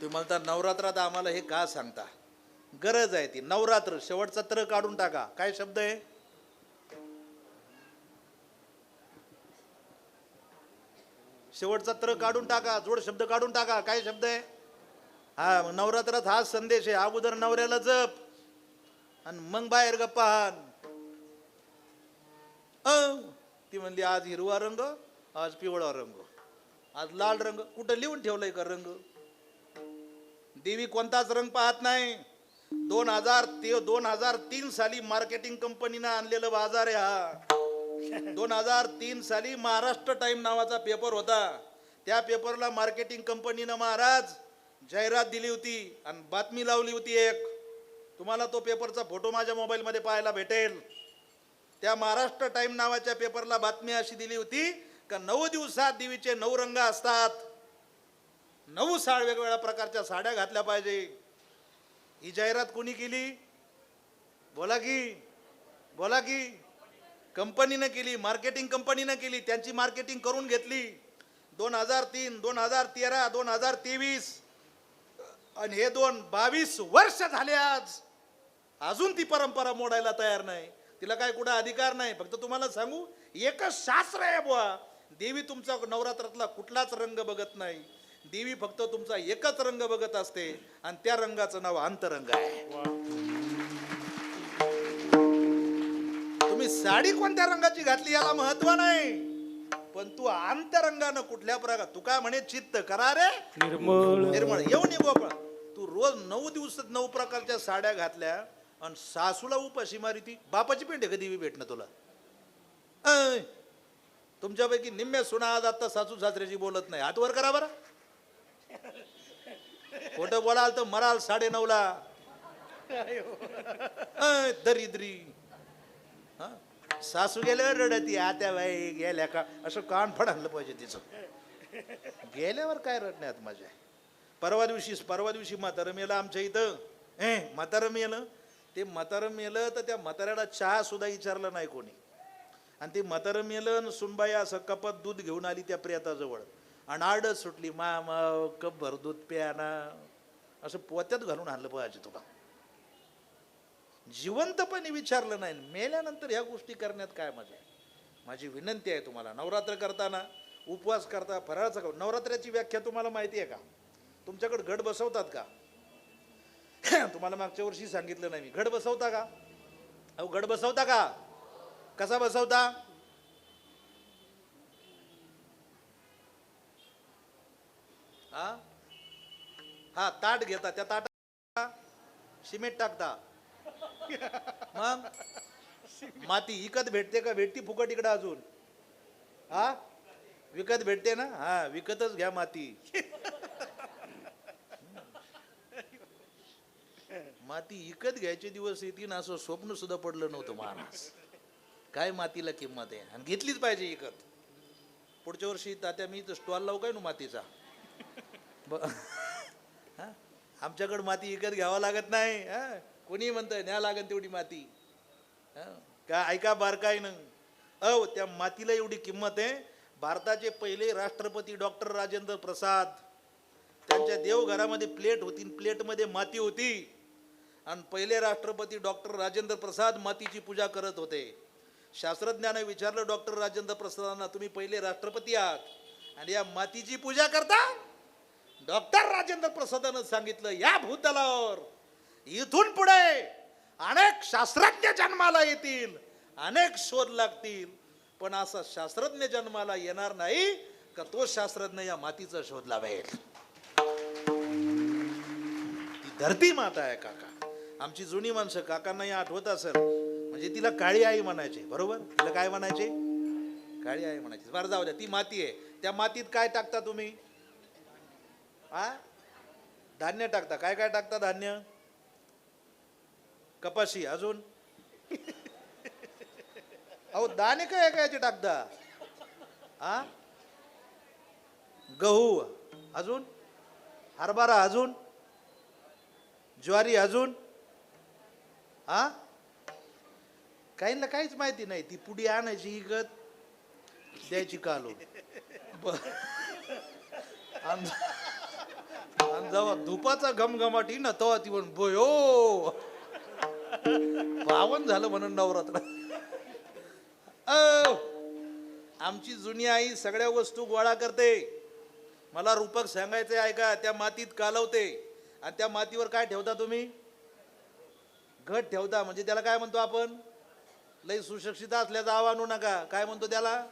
तुम्ही म्हणता नवरात्रात आम्हाला हे का सांगता? गरज आहे ती. नवरात्र शेवटचा तर काढून टाका. काय शब्द आहे? शेवटचा तर काढून टाका. जोड शब्द काढून टाका. काय शब्द आहे? हा मग नवरात्रात हा संदेश आहे. अगोदर नवऱ्याला जप. आणि मग बाहेर गप्पा हान. अ, ती म्हणली आज हिरवा रंग आज पिवळा रंग. आज लाल रंग. कुठं लिहून ठेवलंय का रंग? देवी कोणताच रंग पाहत नाही. दोन हजार ते दोन हजार तीन साली मार्केटिंग कंपनीनं आणलेलं बाजार आहे हा. दोन हजार तीन साली महाराष्ट्र टाइम नावाचा पेपर होता. त्या पेपरला मार्केटिंग कंपनीनं महाराज जाहिरात दिली होती आणि बातमी लावली होती एक. तुम्हाला तो पेपरचा फोटो माझ्या मोबाईलमध्ये पाहायला भेटेल. त्या महाराष्ट्र टाइम नावाच्या पेपरला बातमी अशी दिली होती का नऊ दिवसात देवीचे नऊ रंग असतात. नऊ साड वेगवेगळ्या प्रकारच्या साड्या घातल्या पाहिजे. ही जाहिरात कोणी केली? बोला की बोला की. कंपनीनं केली मार्केटिंग कंपनीनं केली त्यांची मार्केटिंग करून घेतली. दोन हजार तीन दोन हजार तेरा दोन हजार तेवीस आणि हे दोन बावीस वर्ष झाले आज. अजून ती परंपरा मोडायला तयार नाही. तिला काय कुठं अधिकार नाही. फक्त तुम्हाला सांगू एकच शास्त्र आहे बुवा. देवी तुमचा नवरात्रातला कुठलाच रंग बघत नाही. देवी फक्त तुमचा एकच रंग बघत असते आणि त्या रंगाचं नाव अंतरंग आहे. तुम्ही साडी कोणत्या रंगाची घातली याला महत्त्व नाही. पण तू अंतरंगानं कुठल्या प्रकार तू काय म्हणे चित्त करा रे. निर्मळ. निर्मळ. येऊन ये गोपाळ. तू रोज नऊ दिवसात नऊ प्रकारच्या साड्या घातल्या आणि सासूला उपाशी मारी ती बापाची पेंड आहे कधी भेटणं तुला. तुमच्यापैकी निम्म्या सुना आज आता सासू सासऱ्याची बोलत नाही. हात वर करा बरं. खोटं बोलाल तर मराल साडे नऊला दरिद्री. हा? सासू गेल्यावर रडती आत्या बाई गेल्या का? असं कान फडायला पाहिजे तिचं. गेल्यावर काय रडण्यात मजा आहे? परवा दिवशी परवा दिवशी म्हातारं मेलं आमच्या इथं. ए म्हातारं मेलं? ते म्हातारं मेलं तर त्या म्हाताऱ्याला चहा सुद्धा विचारलं नाही कोणी. आणि ते म्हातारं मेलं सुनबाई असं कपात दूध घेऊन आली त्या प्रियताजवळ आणि सुटली मामा कप भरदूत प्याना. असं पोत्यात घालून आणलं पाहिजे तुला. जिवंतपणे विचारलं नाही. मेल्यानंतर ह्या गोष्टी करण्यात काय मजा आहे? माझी विनंती आहे तुम्हाला. नवरात्र करताना उपवास करता फराळाचा कर नवरात्राची व्याख्या तुम्हाला माहिती आहे का? तुमच्याकडे घट बसवतात का? तुम्हाला मागच्या वर्षी सांगितलं नाही मी. घट बसवता का? अहो घट बसवता का? कसा बसवता? हा? हा ताट घेता त्या ताट सिमेंट टाकता. मग? माती विकत भेटते का? भेटती फुकट इकडं अजून. हा? विकत भेटते ना? हा विकतच घ्या माती. माती विकत घ्यायचे दिवस येतील असं स्वप्न सुद्धा पडलं नव्हतं महाराज. काय मातीला किंमत आहे? आणि घेतलीच पाहिजे विकत पुढच्या वर्षी तात्या मी तर स्टॉल लावू काय ना मातीचा? ब- हा? आमच्याकडं माती विकत घ्यावा लागत नाही हा? कोणी म्हणतं न्या लागन तेवढी माती. हां? का ऐका बारकाईनं. अहो त्या मातीला एवढी किंमत आहे. भारताचे पहिले राष्ट्रपती डॉक्टर राजेंद्र प्रसाद. त्यांच्या देवघरामध्ये प्लेट होती प्लेटमध्ये माती होती. आणि पहिले राष्ट्रपती डॉक्टर राजेंद्र प्रसाद मातीची पूजा करत होते. शास्त्रज्ञाने विचारलं डॉक्टर राजेंद्र प्रसादांना तुम्ही पहिले राष्ट्रपती आहात आणि या मातीची पूजा करता? डॉक्टर राजेंद्र प्रसादानं सांगितलं या भूतलावर इथून पुढे अनेक शास्त्रज्ञ जन्माला येतील अनेक शोध लागतील पण असा शास्त्रज्ञ जन्माला येणार नाही का तो शास्त्रज्ञ या मातीचा शोध लावेल? ती धरती माता आहे काका. आमची जुनी माणसं काकांनाही आठवत असेल. म्हणजे तिला काळी आई म्हणायचे बरोबर? तिला काय म्हणायचे? काळी आई म्हणायची. बरं जाऊ द्या ती माती आहे. त्या मातीत काय टाकता तुम्ही? आ? धान्य टाकता. काय काय टाकता धान्य? कपाशी अजून? अहो दाणे काय कायचे टाकता? आ? गहू अजून? हरभरा अजून? ज्वारी अजून? आ? काहींना काहीच माहिती नाही. ती पुढे आणायची इकत द्यायची कालो बर आणि जेव्हा धुपाचा घमघमाटी ना तेव्हा ती म्हण बोयो पावन झालं म्हणून नवरात्र. आमची जुनी आई सगळ्या वस्तू गोळा करते. मला रूपक सांगायचंय का त्या मातीत कालवते. आणि त्या मातीवर काय ठेवता तुम्ही? घट ठेवता. म्हणजे त्याला काय म्हणतो आपण? लई सुशिक्षित असल्याचं आव्हान आणू नका. काय म्हणतो त्याला?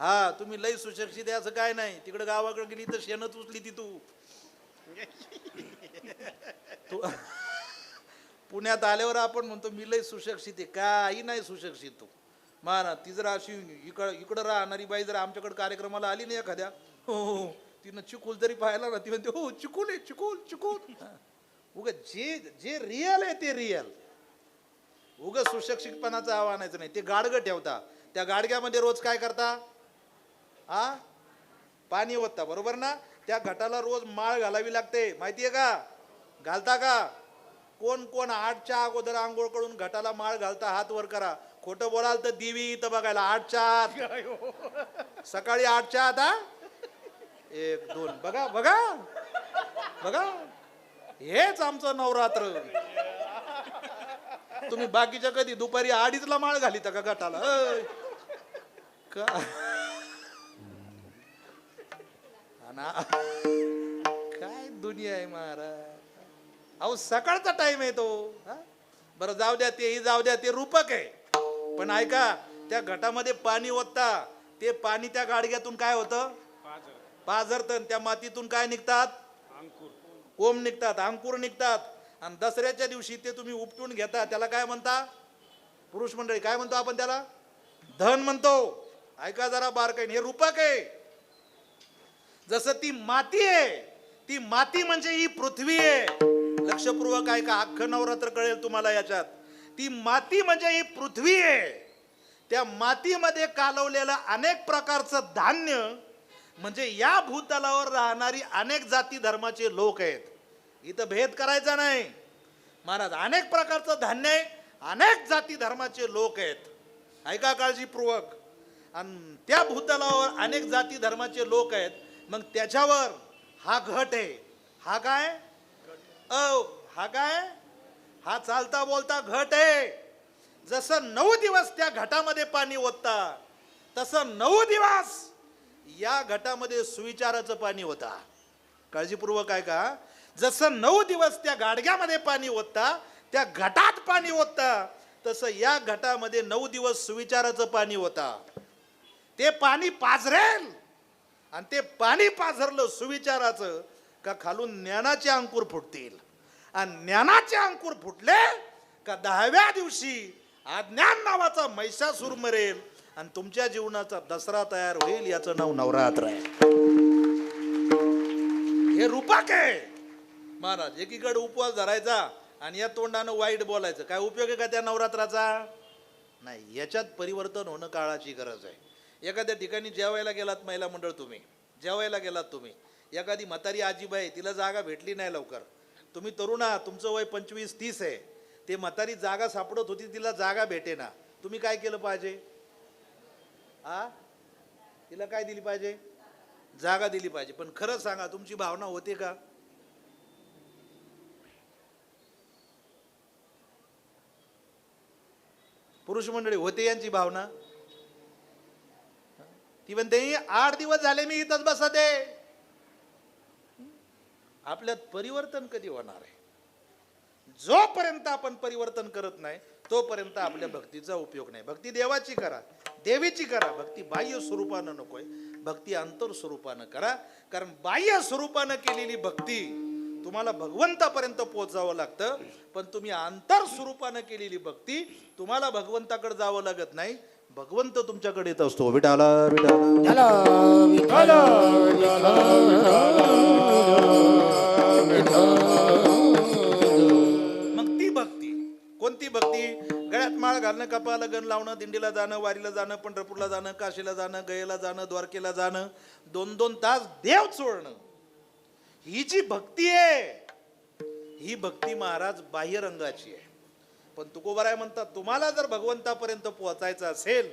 हा तुम्ही लई सुशिक्षित आहे असं काय नाही. तिकडे गावाकडे गेली तर शेणच उचली ती तू. तू- पुण्यात आल्यावर आपण म्हणतो मी लई सुशिक्षित आहे. काही नाही सुशिक्षित तू. माना ती जर अशी इकडं इकडं राहणारी बाई जर आमच्याकडे कार्यक्रमाला आली नाही एखाद्या हो हो, हो. तिनं चिकूल जरी पाहायला ना ती म्हणते हो चिकूल आहे चिकूल चिकूल उग जे जे रिअल आहे ते रिअल उग सुशिक्षितपणाचं आव्हानायचं नाही. ते गाडगं ठेवता. त्या गाडग्यामध्ये रोज काय करता? हा पाणी ओतता. बरोबर ना? त्या घटाला रोज माळ घालावी लागते. माहितीये का? घालता का? कोण कोण आठच्या अगोदर आंघोळ करून घटाला माळ घालता हात वर करा. खोटं बोलाल तर दिवी इथं बघायला आठच्या आत. सकाळी आठच्या आत हा? एक दोन. बघा बघा. बघा. हेच आमचं नवरात्र. तुम्ही बाकीच्या कधी दुपारी अडीचला माळ घालीता का गटाला? का? अना काय दुनिया आहे महाराज? अहो सकाळचा टाइम आहे तो हा? बरं जाऊ द्या तेही जाऊ द्या ते रूपक आहे. पण ऐका त्या घटामध्ये पाणी ओतता ते पाणी त्या गाडग्यातून काय होतं? पाझरतन त्या मातीतून काय निघतात? कोंब निघतात अंकुर निघतात. आणि दसऱ्याच्या दिवशी ते तुम्ही उपटून घेता त्याला काय म्हणता? पुरुष मंडळी काय म्हणतो आपण त्याला? धन म्हणतो. ऐका जरा बारकाईने हे रूपक आहे. जसं ती माती आहे ती माती म्हणजे ही पृथ्वी आहे. लक्षपूर्वक ऐका अख्खं नवरात्र कळेल तुम्हाला याच्यात. ती माती म्हणजे ही पृथ्वी आहे. त्या मातीमध्ये कालवलेलं अनेक प्रकारचं धान्य म्हणजे या भूतलावर राहणारी अनेक जाती धर्माचे लोक आहेत. इथं भेद करायचा नाही. महाराज अनेक प्रकारचं धान्य आहे अनेक जाती धर्माचे लोक आहेत. ऐका काळजीपूर्वक. आणि त्या भूतलावर अनेक जाती धर्माचे लोक आहेत. मग त्याच्यावर हा घट आहे. हा काय? अ हा काय? हा चालता बोलता घट आहे. जसं नऊ दिवस त्या घटामध्ये पाणी ओतता तसं नऊ दिवस या घटामध्ये सुविचाराचं पाणी होता काळजीपूर्वक आहे का जसं नऊ दिवस त्या गाडग्यामध्ये पाणी ओतता त्या घटात पाणी ओतता तसं या घटामध्ये नऊ दिवस सुविचाराचं पाणी होता ते पाणी पाझरेल आणि ते पाणी पाझरलं सुविचाराचं का खालून ज्ञानाचे अंकुर फुटतील. आणि ज्ञानाचे अंकुर फुटले का दहाव्या दिवशी अज्ञान नावाचा मैसासूर मरेल आणि तुमच्या जीवनाचा दसरा तयार होईल याचं नाव नवरात्र आहे. हे रूपक आहे. महाराज एकीकडे उपवास धरायचा आणि या तोंडानं वाईट बोलायचं. काय उपयोग आहे का त्या नवरात्राचा? नाही याच्यात परिवर्तन होणं काळाची गरज आहे. एखाद्या ठिकाणी जेवायला गेलात महिला मंडळ तुम्ही जेवायला गेलात तुम्ही एखादी म्हातारी आजीबाई तिला जागा भेटली नाही लवकर. तुम्ही तरुण आहात तुमचं वय पंचवीस तीस आहे. ते म्हातारी जागा सापडत होती तिला जागा भेटेना. तुम्ही काय केलं पाहिजे? आ? तिला काय दिली पाहिजे? जागा दिली पाहिजे. पण खरं सांगा तुमची भावना होते का? पुरुष मंडळी होते यांची भावना? इवन ते आठ दिवस झाले मी इथंच बसत आहे. आपल्यात परिवर्तन कधी होणार आहे? जोपर्यंत आपण परिवर्तन करत नाही तोपर्यंत आपल्या भक्तीचा उपयोग नाही. भक्ती देवाची करा देवीची करा. भक्ती बाह्य स्वरूपानं नकोय भक्ती अंतर स्वरूपानं करा. कारण बाह्य स्वरूपानं केलेली भक्ती तुम्हाला भगवंतापर्यंत पोहोचावं लागतं पण तुम्ही अंतर स्वरूपानं केलेली भक्ती तुम्हाला भगवंताकडे जावं लागत नाही. भगवंत तुमच्याकडे येत असतो. विठाला विठाला विठ्ठल विठ्ठल. मग ती भक्ती कोणती भक्ती? गळ्यात माळ घालणं कपाला गण लावणं दिंडीला जाणं वारीला जाणं पंढरपूरला जाणं काशीला जाणं गयेला जाणं द्वारकेला जाणं दोन दोन तास देव चोळणं ही जी भक्ती आहे ही भक्ती महाराज बाह्य रंगाची आहे. पण तुकोबाराय म्हणतात तुम्हाला जर भगवंतापर्यंत पोहोचायचं असेल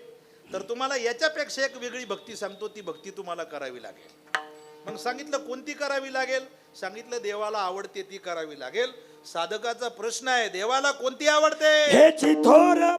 तर तुम्हाला याच्यापेक्षा एक वेगळी भक्ती सांगतो ती भक्ती तुम्हाला करावी लागेल. मग सांगितलं कोणती करावी लागेल? सांगितलं देवाला आवडते ती करावी लागेल. साधकाचा प्रश्न आहे देवाला कोणती आवडते?